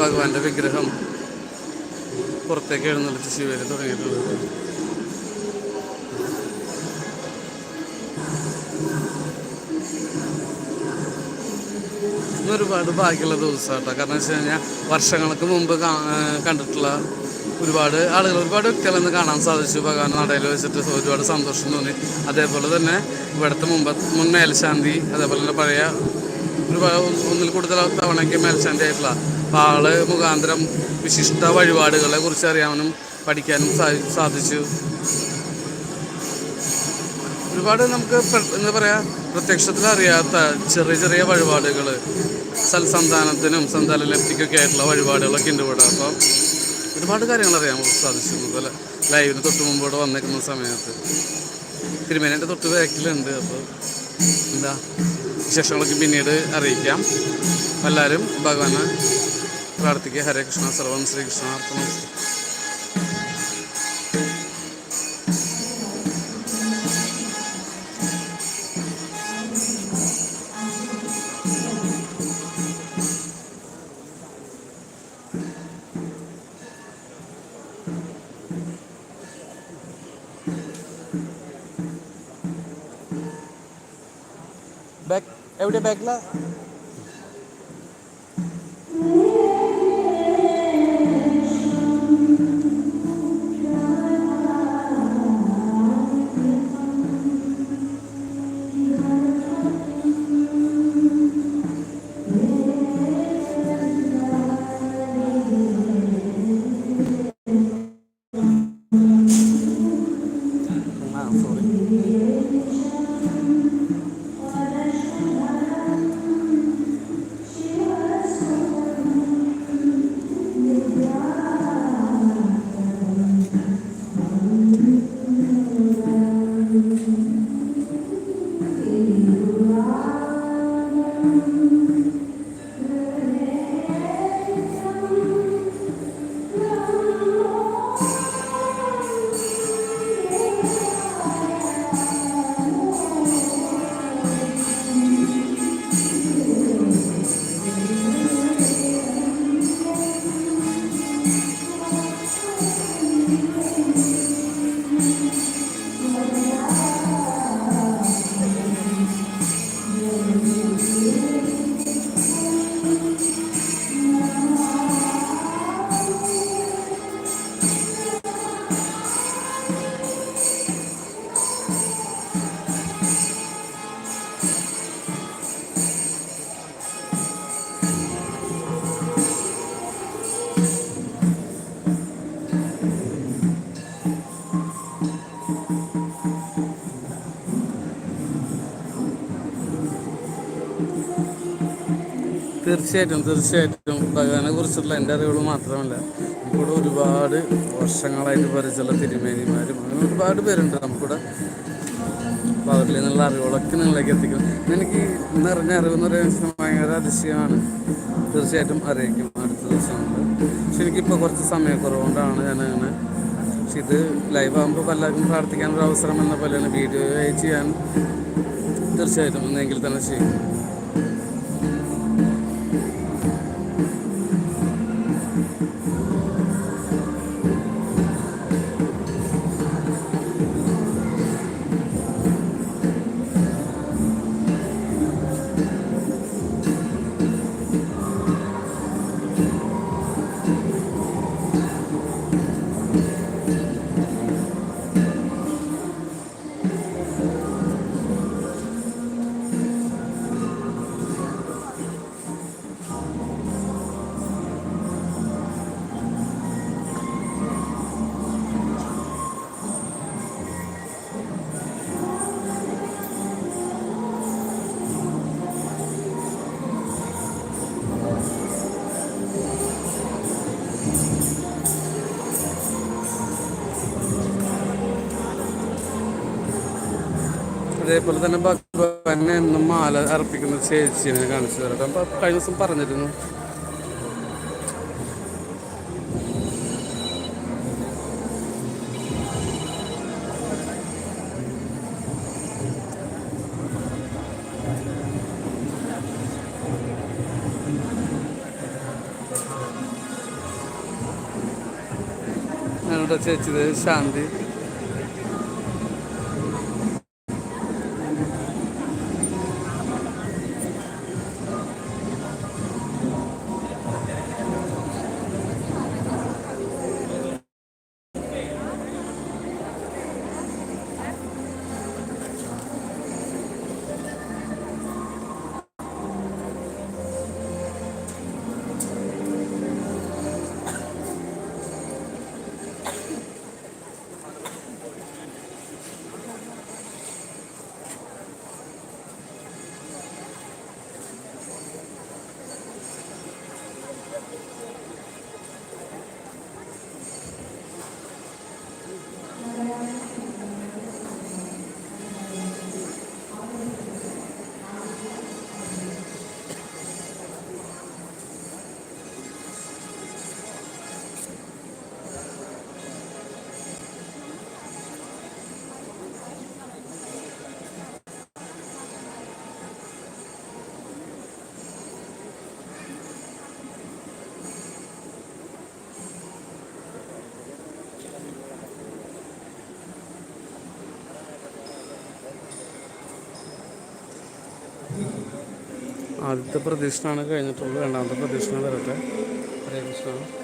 ഭഗവാന്റെ വിഗ്രഹം പുറത്തേക്ക് എഴുന്നള്ളിച്ച് ശിവേലി തുടങ്ങിയിട്ടുള്ളത് ഒരുപാട് ഒരുപാട് ഭാഗ്യമുള്ള കേട്ടോ കാരണം വെച്ച് കഴിഞ്ഞാൽ വർഷങ്ങൾക്ക് മുമ്പ് കണ്ടിട്ടുള്ള ഒരുപാട് ആളുകൾ ഒരുപാട് വ്യക്തികളെന്ന് കാണാൻ സാധിച്ചു. ഭഗവാൻ നടയിൽ വെച്ചിട്ട് ഒരുപാട് സന്തോഷം തോന്നി. അതേപോലെ തന്നെ ഇവിടുത്തെ മുമ്പ് മുൻ മേൽശാന്തി അതേപോലെ തന്നെ പഴയ ഒരുപാട് ഒന്നിൽ കൂടുതൽ തവണയ്ക്ക് മേൽശാന്തി ആയിട്ടുള്ള ആൾ മുഖാന്തരം വിശിഷ്ട വഴിപാടുകളെ കുറിച്ച് അറിയാനും പഠിക്കാനും സാധിച്ചു. ഒരുപാട് നമുക്ക് എന്താ പറയാ പ്രത്യക്ഷത്തിൽ അറിയാത്ത ചെറിയ ചെറിയ വഴിപാടുകൾ സൽസന്താനത്തിനും സന്താന ലബ്ധിക്കൊക്കെ ആയിട്ടുള്ള വഴിപാടുകളൊക്കെ ഉണ്ട് ഇവിടെ. അപ്പം ഒരുപാട് കാര്യങ്ങൾ അറിയാൻ സാധിച്ചു. അതുപോലെ ലൈവിന് തൊട്ട് മുമ്പ് ഇവിടെ വന്നേക്കുന്ന സമയത്ത് തിരുമേനിന്റെ തൊട്ട് ബാക്കിലുണ്ട്. അപ്പോൾ എന്താ വിശേഷങ്ങളൊക്കെ പിന്നീട് അറിയിക്കാം. എല്ലാവരും ഭഗവാനെ പ്രാർത്ഥിക്കുക ഹരേ കൃഷ്ണ സർവം ശ്രീകൃഷ്ണ അർപ്പണം ബാക്ക് എവിടെ ബാക്കിലാ തീർച്ചയായിട്ടും തീർച്ചയായിട്ടും. ഭഗവാനെ കുറിച്ചുള്ള എന്റെ അറിവുകൾ മാത്രമല്ല നമുക്കിവിടെ ഒരുപാട് വർഷങ്ങളായിട്ട് പരിചയമുള്ള തിരുമേനിമാരും അങ്ങനെ ഒരുപാട് പേരുണ്ട് നമുക്കിവിടെ. അപ്പോൾ അവരിൽ നിന്നുള്ള അറിവുകളൊക്കെ നിങ്ങളിലേക്ക് എത്തിക്കും. എനിക്ക് നിറഞ്ഞ അറിവ് എന്ന് പറയുന്നത് ഭയങ്കര അതിശയമാണ്. തീർച്ചയായിട്ടും അറിയിക്കും അടുത്ത ദിവസങ്ങളിൽ പക്ഷെ എനിക്കിപ്പോൾ കുറച്ച് സമയക്കുറവുകൊണ്ടാണ് ഞാൻ അങ്ങനെ പക്ഷെ ഇത് ലൈവ് ആകുമ്പോൾ പലർക്കും പ്രാർത്ഥിക്കാനൊരു അവസരം എന്ന പോലെയാണ് വീഡിയോ ചെയ്യാൻ. തീർച്ചയായിട്ടും എന്നെങ്കിൽ തന്നെ ചെയ്യും. അതേപോലെ തന്നെ ഭഗവാനെ എന്നും മാല അർപ്പിക്കുന്ന ചേച്ചിനെ കാണിച്ചു തരാം. കഴിഞ്ഞ ദിവസം പറഞ്ഞിരുന്നു. ഞങ്ങളുടെ ചേച്ചി ശാന്തി. ആദ്യത്തെ പ്രദക്ഷിണമാണ് കഴിഞ്ഞിട്ടുള്ളത്. രണ്ടാമത്തെ പ്രദക്ഷിണം വരട്ടെ. ഹരേ കൃഷ്ണ.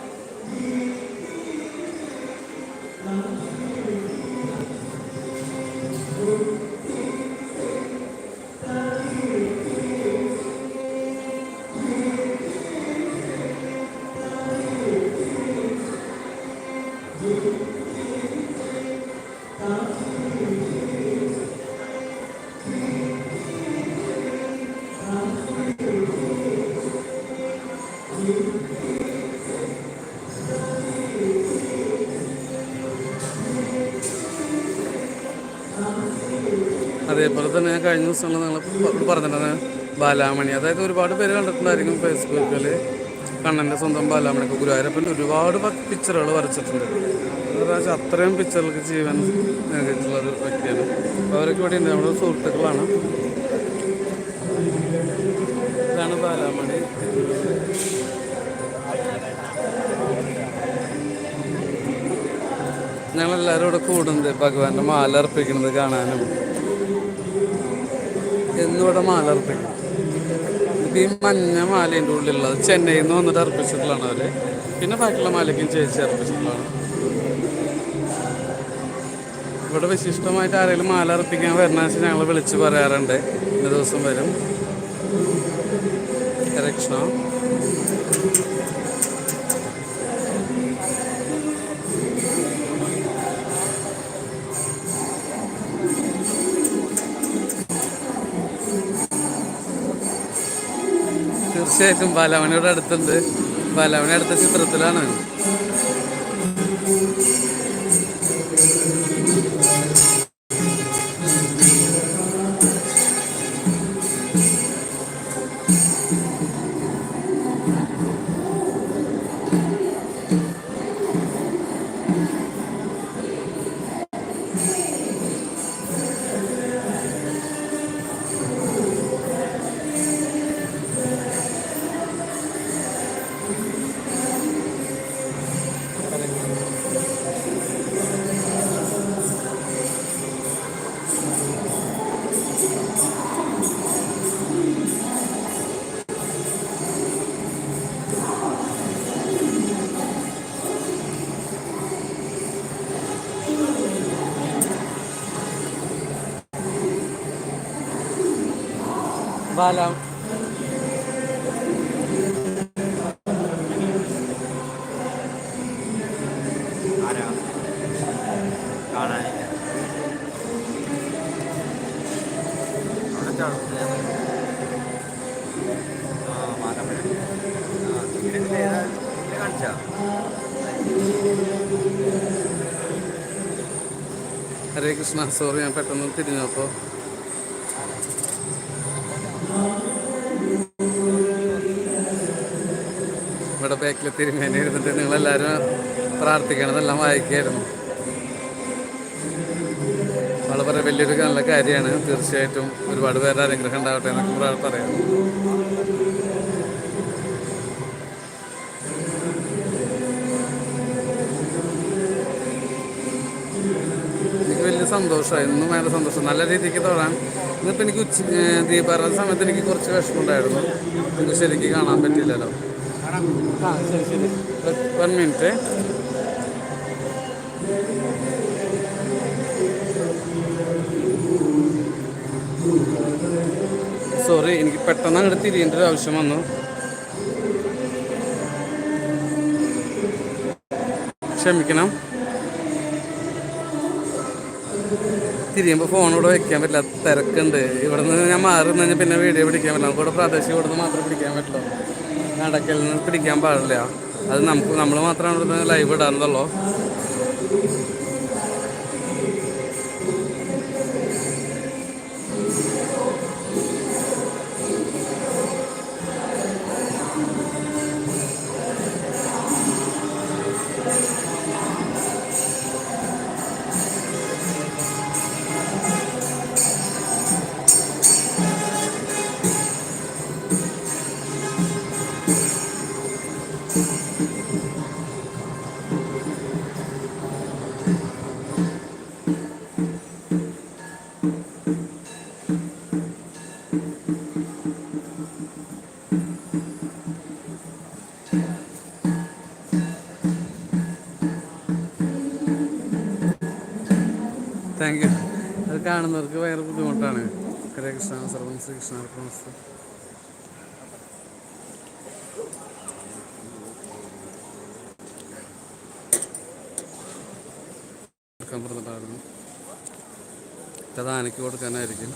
തന്നെ ഞാൻ കഴിഞ്ഞ ദിവസങ്ങളിൽ നിങ്ങൾ പറഞ്ഞിട്ടുണ്ടായിരുന്നു ബാലാമണി. അതായത് ഒരുപാട് പേര് കണ്ടിട്ടുണ്ടായിരിക്കും ഫേസ്ബുക്കിൽ കണ്ണന്റെ സ്വന്തം ബാലാമണിയൊക്കെ ഗുരുവായൂരപ്പൻ ഒരുപാട് പിക്ചറുകൾ വരച്ചിട്ടുണ്ട്. അത്രയും പിക്ചറുകൾക്ക് ജീവൻ നൽകിയിട്ടുള്ള ഒരു വ്യക്തിയാണ്. അവരൊക്കെ ഇവിടെ ഉണ്ട്. നമ്മുടെ സുഹൃത്തുക്കളാണ്. ഇതാണ് ബാലാമണി. ഞങ്ങളെല്ലാവരും ഇവിടെ കൂടുന്നത് ഭഗവാന്റെ മാല അർപ്പിക്കുന്നത് കാണാനും. എന്നിവിടെ മാല അർപ്പിക്കും. ഈ മഞ്ഞ മാലേന്റെ ഉള്ളിലുള്ളത്. ചെന്നൈയിൽ നിന്ന് വന്നിട്ട് അർപ്പിച്ചിട്ടുള്ളതാണ് അവർ. പിന്നെ ബാക്കിയുള്ള മാലയ്ക്കും ചേച്ചി അർപ്പിച്ചിട്ടുള്ളതാണ്. ഇവിടെ വിശിഷ്ടമായിട്ട് ആരെങ്കിലും മാല അർപ്പിക്കാൻ വരണമെന്ന് ഞങ്ങൾ വിളിച്ച് പറയാറുണ്ട്. ഇന്ന ദിവസം വരും. കൃഷ്ണ തീർച്ചയായിട്ടും ബാലാമണിയുടെ അടുത്തുണ്ട്. ബാലാമണി അടുത്ത ചിത്രത്തിലാണ്. കാണിച്ചാ? ഹരേ കൃഷ്ണ. സോറി ഞാൻ പെട്ടെന്ന് തിരിഞ്ഞപ്പോൾ ഇവിടെ ബാക്കിൽ തിരുമേനി ഇരുന്നിട്ട് നിങ്ങളെല്ലാവരും പ്രാർത്ഥിക്കണതെല്ലാം വായിക്കായിരുന്നു. വളരെ വലിയൊരു നല്ല കാര്യമാണ്. തീർച്ചയായിട്ടും ഒരുപാട് പേരുടെ അനുഗ്രഹം ഉണ്ടാവട്ടെ എന്നൊക്കെ പറയാം എനിക്ക് വലിയ സന്തോഷമായി. ഇന്നും ഭയങ്കര സന്തോഷം. നല്ല രീതിക്ക് തൊഴാൻ ഇന്നിപ്പോൾ എനിക്ക് ഉച്ച ദീപാരാധന സമയത്ത് എനിക്ക് കുറച്ച് വിഷമമുണ്ടായിരുന്നു എനിക്ക് ശരിക്കും കാണാൻ മിനിറ്റ്. സോറി എനിക്ക് പെട്ടെന്ന് അങ്ങോട്ട് തിരിയേണ്ട ഒരു ആവശ്യം വന്നു. ക്ഷമിക്കണം. തിരിയുമ്പോൾ ഫോൺ ഇവിടെ വെക്കാൻ പറ്റില്ല. തിരക്കുണ്ട്. ഇവിടെ നിന്ന് ഞാൻ മാറി പിന്നെ വീഡിയോ പിടിക്കാൻ പറ്റില്ല. നമുക്ക് ഇവിടെ പ്രാദേശിക ഇവിടെ നിന്ന് മാത്രമേ പിടിക്കാൻ പറ്റുള്ളൂ. നടക്കൽ നിന്ന് പിടിക്കാൻ പാടില്ല. അത് നമുക്ക് നമ്മൾ മാത്രമാണ് ലൈവ് ഇടാറുള്ളൂ കാണുന്നവർക്ക് ഭയങ്കര ബുദ്ധിമുട്ടാണ്. ഹരേ കൃഷ്ണ സർവം ശ്രീകൃഷ്ണ കൃഷ്ണ കൊടുക്കാൻ പറഞ്ഞിട്ടായിരുന്നു അത് ആനയ്ക്ക് കൊടുക്കാനായിരിക്കും.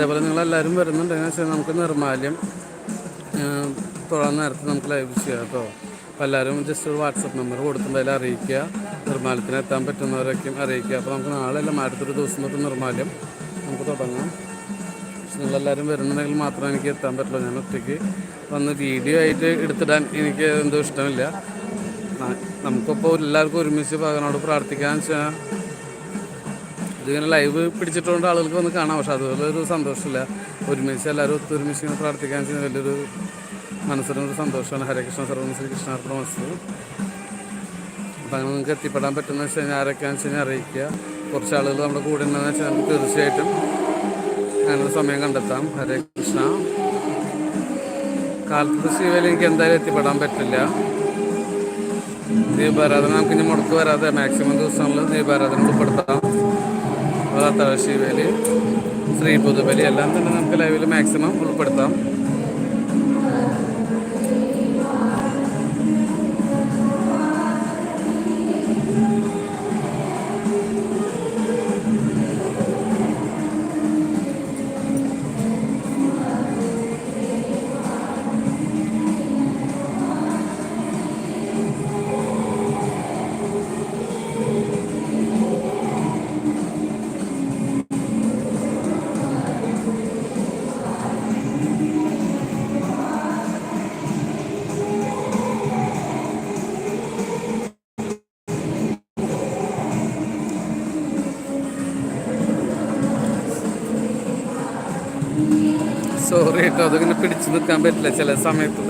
അതേപോലെ നിങ്ങളെല്ലാവരും വരുന്നുണ്ടെങ്കിൽ വെച്ചാൽ നമുക്ക് നിർമാല്യം തുടർന്ന് നേരത്തെ നമുക്ക് ലൈവ് ചെയ്യാം കേട്ടോ അപ്പോൾ എല്ലാവരും ജസ്റ്റ് ഒരു വാട്സപ്പ് നമ്പർ കൊടുത്തിട്ട് അതിൽ അറിയിക്കുക. നിർമ്മാല്യത്തിന് എത്താൻ പറ്റുന്നവരൊക്കെയും അറിയിക്കുക. അപ്പോൾ നമുക്ക് നാളെ അടുത്തൊരു ദിവസം തൊട്ട് നിർമ്മാല്യം നമുക്ക് തുടങ്ങാം. നിങ്ങളെല്ലാവരും വരുന്നുണ്ടെങ്കിൽ മാത്രമേ എനിക്ക് എത്താൻ പറ്റുള്ളൂ. ഞാൻ ഒറ്റയ്ക്ക് വന്ന് വീഡിയോ ആയിട്ട് എടുത്തിടാൻ എനിക്ക് എന്തോ ഇഷ്ടമില്ല. നമുക്കിപ്പോൾ എല്ലാവർക്കും ഒരുമിച്ച് ഭഗവാനോട് പ്രാർത്ഥിക്കാൻ വെച്ചാൽ ഇതിങ്ങനെ ലൈവ് പിടിച്ചിട്ടുകൊണ്ട് ആളുകൾക്ക് വന്ന് കാണാം. പക്ഷെ അതുപോലെ ഒരു സന്തോഷമില്ല. ഒരുമിച്ച് എല്ലാവരും ഒത്തൊരുമിച്ച് ഇങ്ങനെ പ്രാർത്ഥിക്കാൻ ചെയ്യുന്ന വലിയൊരു മനസ്സിനൊരു സന്തോഷമാണ്. ഹരകൃഷ്ണ സർവം ശ്രീ കൃഷ്ണാർത്ഥ വസ്തു അപ്പം അങ്ങനെ നിങ്ങൾക്ക് എത്തിപ്പെടാൻ പറ്റുന്ന വെച്ച് കഴിഞ്ഞാൽ ആരൊക്കെയാണെന്ന് വെച്ച് കഴിഞ്ഞാൽ അറിയിക്കുക. കുറച്ച് ആളുകൾ നമ്മുടെ കൂടെ ഉണ്ടെന്ന് വെച്ചാൽ നമുക്ക് തീർച്ചയായിട്ടും അങ്ങനെ സമയം കണ്ടെത്താം. ഹരേ കൃഷ്ണ. കാലത്ത് ശിവയിൽ എനിക്ക് എന്തായാലും എത്തിപ്പെടാൻ പറ്റില്ല ദീപാരാധന നമുക്ക് ഇനി മുടക്ക് വരാതെ മാക്സിമം ദിവസങ്ങളിൽ ദീപാരാധന ഉൾപ്പെടുത്താം. അതുപോലെ അത്താഴ ശിവേലി ശ്രീ പുതുബലി എല്ലാം തന്നെ നമുക്ക് ലൈവിൽ മാക്സിമം ഉൾപ്പെടുത്താം. കേട്ടോ അതിങ്ങനെ പിടിച്ചു നിൽക്കാൻ പറ്റില്ല ചില സമയത്ത്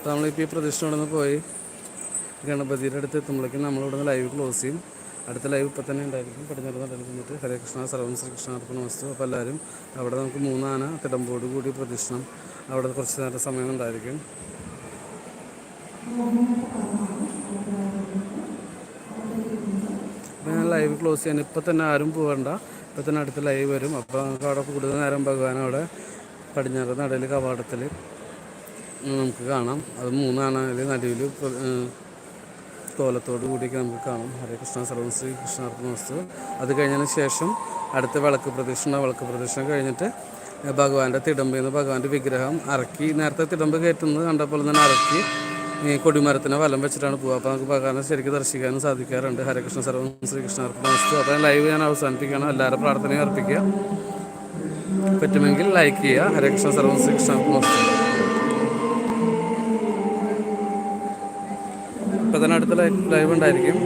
അപ്പോൾ നമ്മളിപ്പോൾ ഈ പ്രദക്ഷിണം ഇവിടെ നിന്ന് പോയി ഗണപതിയുടെ അടുത്ത് എത്തുമ്പോഴേക്കും നമ്മളിവിടെ നിന്ന് ലൈവ് ക്ലോസ് ചെയ്യും. അടുത്ത ലൈവ് ഇപ്പം തന്നെ ഉണ്ടായിരിക്കും. പടിഞ്ഞാറ് നടയിൽ നിന്നിട്ട് ഹരേ കൃഷ്ണ സർവം ശ്രീകൃഷ്ണ അർപ്പണ വസ്തു അപ്പോൾ എല്ലാവരും അവിടെ നമുക്ക് മൂന്നാന തിടമ്പോട് കൂടി പ്രദക്ഷിണം അവിടെ കുറച്ച് നേരം സമയം ഉണ്ടായിരിക്കും. അപ്പോൾ ഞാൻ ലൈവ് ക്ലോസ് ചെയ്യാൻ ഇപ്പം തന്നെ ആരും പോകണ്ട ഇപ്പം തന്നെ അടുത്ത് ലൈവ് വരും. അപ്പോൾ നമുക്ക് അവിടെ കൂടുതൽ നേരം ഭഗവാൻ അവിടെ പടിഞ്ഞാറ് നടയിൽ കവാടത്തിൽ നമുക്ക് കാണാം. അത് മൂന്നാണതിൽ നടുവിൽ കോലത്തോട് കൂടിയൊക്കെ നമുക്ക് കാണാം. ഹരേ കൃഷ്ണ സർവശ്രീ ശ്രീ കൃഷ്ണാർപ്പണ വസ്തു. അത് കഴിഞ്ഞതിന് ശേഷം അടുത്ത വിളക്ക് പ്രദക്ഷിണ. വിളക്ക് പ്രദക്ഷിണം കഴിഞ്ഞിട്ട് ഭഗവാന്റെ തിടമ്പിൽ നിന്ന് ഭഗവാന്റെ വിഗ്രഹം ഇറക്കി നേരത്തെ തിടമ്പ് കയറ്റുന്നത് കണ്ടപ്പോൾ തന്നെ ഇറക്കി ഈ കൊടിമരത്തിനെ വലം വെച്ചിട്ടാണ് പോവുക. അപ്പോൾ നമുക്ക് ഭഗവാനെ ശരിക്കും ദർശിക്കാനും സാധിക്കാറുണ്ട്. ഹരകൃഷ്ണ സർവം ശ്രീകൃഷ്ണ അർപ്പണ വസ്തു. അപ്പോൾ ലൈവ് ഞാൻ അവസാനിപ്പിക്കണം എല്ലാവരും പ്രാർത്ഥനയും അർപ്പിക്കുക. പറ്റുമെങ്കിൽ ലൈക്ക് ചെയ്യുക. ഹരകൃഷ്ണ സർവം ശ്രീകൃഷ്ണ തന്നെ ലൈവ് ഉണ്ടായിരിക്കും.